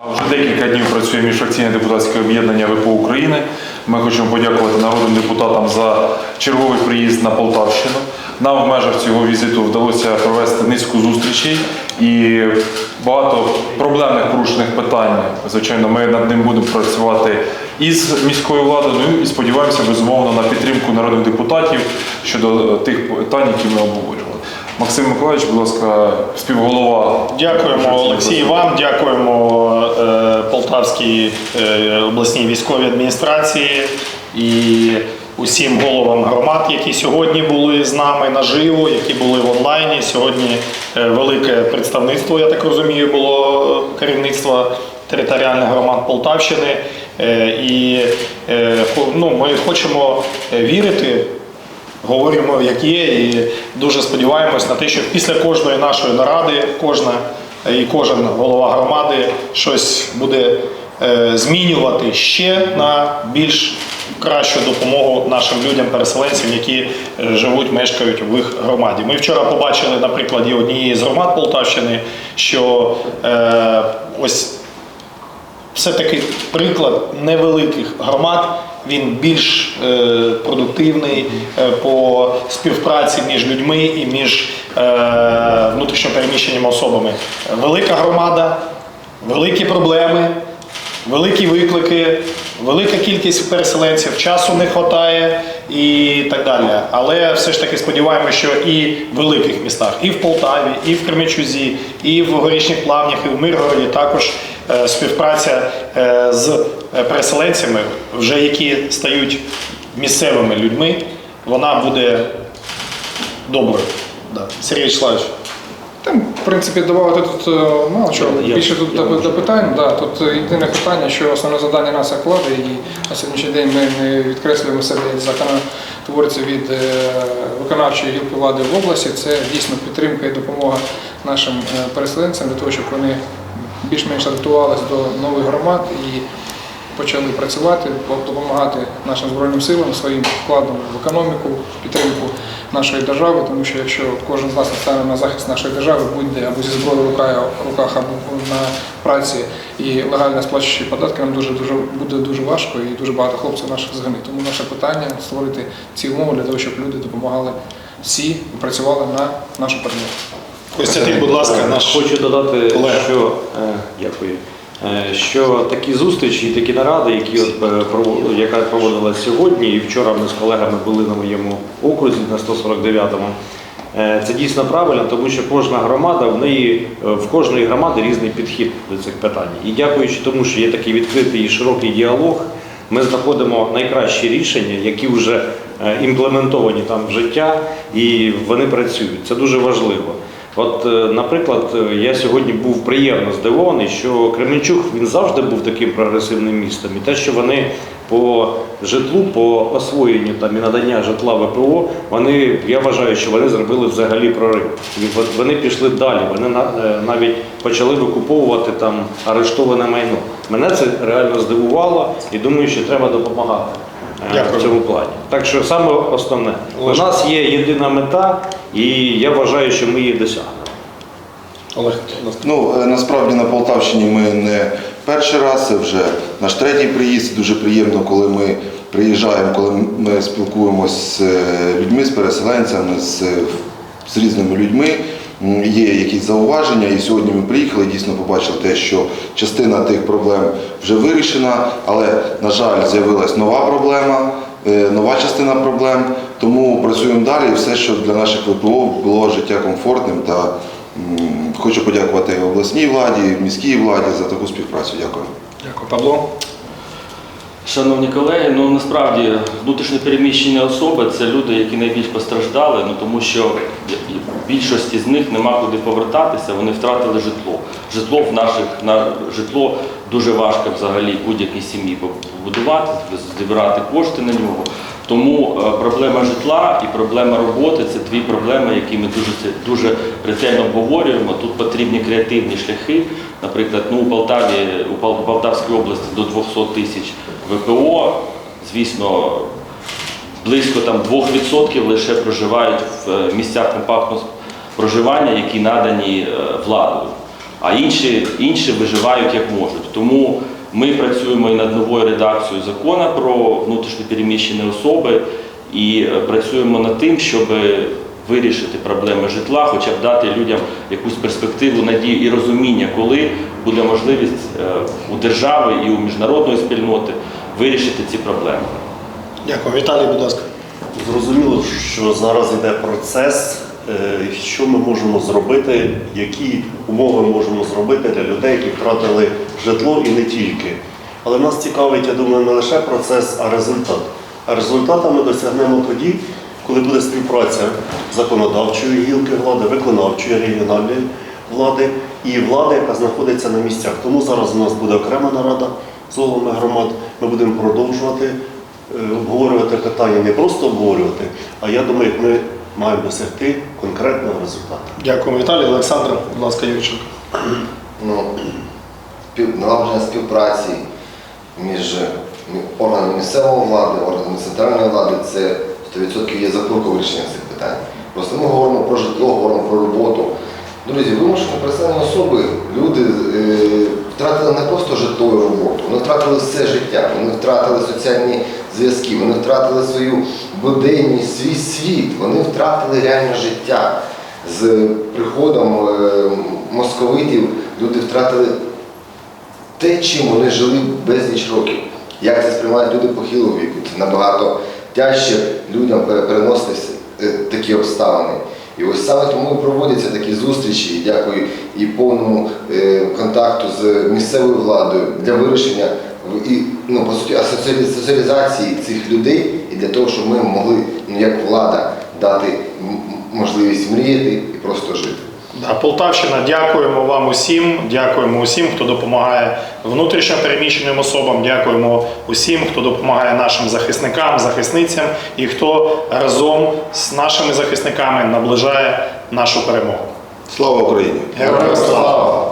Вже декілька днів працює міжфракційне депутатське об'єднання ВПО України. Ми хочемо подякувати народним депутатам за черговий приїзд на Полтавщину. Нам в межах цього візиту вдалося провести низку зустрічей і багато проблемних порушених питань. Звичайно, ми над ним будемо працювати із міською владою ну і сподіваємося безумовно на підтримку народних депутатів щодо тих питань, які ми обговорювали. Максим Миколаївич, будь ласка, співголова. Дякуємо Олексій вам, дякуємо е, Полтавській е, обласній військовій адміністрації і усім головам громад, які сьогодні були з нами наживо, які були в онлайні. Сьогодні е, велике представництво, я так розумію, було керівництва територіальних громад Полтавщини. Е, І е, ну, ми хочемо е, вірити говоримо, як є, і дуже сподіваємось на те, що після кожної нашої наради кожна і кожен голова громади щось буде е, змінювати ще на більш кращу допомогу нашим людям, переселенцям, які е, живуть, мешкають в їх громаді. Ми вчора побачили на прикладі однієї з громад Полтавщини, що е, ось все-таки приклад невеликих громад. Він більш е, продуктивний е, по співпраці між людьми і між е, внутрішньопереміщеними особами. Велика громада, великі проблеми, великі виклики, велика кількість переселенців, часу не вистачає і так далі. Але все ж таки сподіваємося, що і в великих містах, і в Полтаві, і в Кременчузі, і в Горішніх Плавнях, і в Миргороді також е, співпраця е, з переселенцями, вже які стають місцевими людьми, вона буде доброю. Да. Сергій Вячеславович. Там, в принципі, додати тут е, мало чого. Більше тут до, питань. Да, тут е, єдине питання, що основне завдання нас як влади, і на сьогоднішній день ми не відкреслюємо себе як законотворці від е, виконавчої гілки влади в області. Це дійсно підтримка і допомога нашим переселенцям для того, щоб вони більш-менш адаптувалися до нових громад і почали працювати, допомагати нашим збройним силам своїм вкладом в економіку, в підтримку нашої держави, тому що якщо кожен з нас стане на захист нашої держави, будь-де або зі зброєю в руках, або на праці і легально сплачуючи податки, нам дуже дуже буде дуже важко і дуже багато хлопців наших загинуть. Тому наше питання створити ці умови для того, щоб люди допомагали всі і працювали на нашу перемогу. Костянтин, будь ласка, наш Хочу додати, колега. що е, дякую. Е, Що такі зустрічі, і такі наради, які от, е, яка проводилася сьогодні, і вчора ми з колегами були на моєму окрузі на 149-му. е, Це дійсно правильно, тому що кожна громада в неї в кожної громади різний підхід до цих питань. І дякуючи тому, що є такий відкритий і широкий діалог, ми знаходимо найкращі рішення, які вже імплементовані там в життя, і вони працюють. Це дуже важливо. От, е, наприклад, е, я сьогодні був приємно здивований, що Кременчук він завжди був таким прогресивним містом. І те, що вони по житлу, по освоєнню там і надання житла ВПО, вони я вважаю, що вони зробили взагалі прорив. Вони пішли далі. Вони е, навіть почали викуповувати там арештоване майно. Мене це реально здивувало і думаю, що треба допомагати. Е, Дякую. В цьому плані. Так що саме основне, у нас є єдина мета, і я вважаю, що ми її досягнемо. Олег. Ну, е, насправді на Полтавщині ми не перший раз, це вже наш третій приїзд. Дуже приємно, коли ми приїжджаємо, коли ми спілкуємося з е, людьми, з переселенцями, з, з різними людьми. Є якісь зауваження, і сьогодні ми приїхали, дійсно побачили те, що частина тих проблем вже вирішена, але, на жаль, з'явилась нова проблема, е, нова частина проблем. Тому працюємо далі, і все, що для наших ВПО було життя комфортним та Хочу подякувати обласній владі, міській владі за таку співпрацю. Дякую. Дякую, Павло. Шановні колеги, ну насправді внутрішньо переміщені особи це люди, які найбільш постраждали, ну тому що більшості з них нема куди повертатися, вони втратили житло. Житло в наших на житло дуже важко взагалі будь-якій сім'ї побудувати, зібрати кошти на нього. Тому проблема житла і проблема роботи це дві проблеми, які ми дуже дуже ретельно обговорюємо. Тут потрібні креативні шляхи. Наприклад, ну у Полтаві у Полтавській області до 200 тисяч ВПО. Звісно, близько там 2% лише проживають в е, місцях компактного проживання, які надані е, владою. а інші, інші виживають як можуть. Тому ми працюємо і над новою редакцією закону про внутрішньо переміщені особи і е, працюємо над тим, щоб вирішити проблеми житла, хоча б дати людям якусь перспективу, надію і розуміння, коли буде можливість е, у держави і у міжнародної спільноти вирішити ці проблеми. Дякую. Віталій, будь ласка. Зрозуміло, що зараз йде процес, е, що ми можемо зробити, які умови можемо зробити для людей, які втратили житло і не тільки. Але нас цікавить, я думаю, не лише процес, а результат. А результата ми досягнемо тоді, коли буде співпраця законодавчої гілки влади, виконавчої регіональної влади і влади, яка знаходиться на місцях. Тому зараз у нас буде окрема нарада з головами громад. Ми будемо продовжувати е, обговорювати питання, не просто обговорювати, а я думаю, ми маємо досягти конкретного результату. Дякую, Віталій. Олександр, будь ласка, Юрченко. ну, налагодження співпраці між органами місцевої влади, органами центральної влади це 100% є запорука вирішення цих питань. Просто ми говоримо про житло, говоримо про роботу. Друзі, вимушені переселені особи, люди е, втратили не просто житло і роботу, вони втратили все життя, вони втратили соціальні зв'язки, вони втратили свою буденність, свій світ, вони втратили реальне життя. З приходом е, московитів люди втратили те, чим вони жили безліч років. Як це сприймають люди похилого віку? Це набагато тяжче людям переносити е, такі обставини. І ось саме тому проводяться такі зустрічі, і дякую і повному е, контакту з місцевою владою для вирішення і ну по суті асоціалі- соціалізації цих людей і для того, щоб ми могли ну як влада дати можливість мріяти і просто жити. Да, Полтавщина, дякуємо вам усім. Дякуємо усім, хто допомагає внутрішньо переміщеним особам. Дякуємо усім, хто допомагає нашим захисникам, захисницям і хто разом з нашими захисниками наближає нашу перемогу. Слава Україні! Героям слава!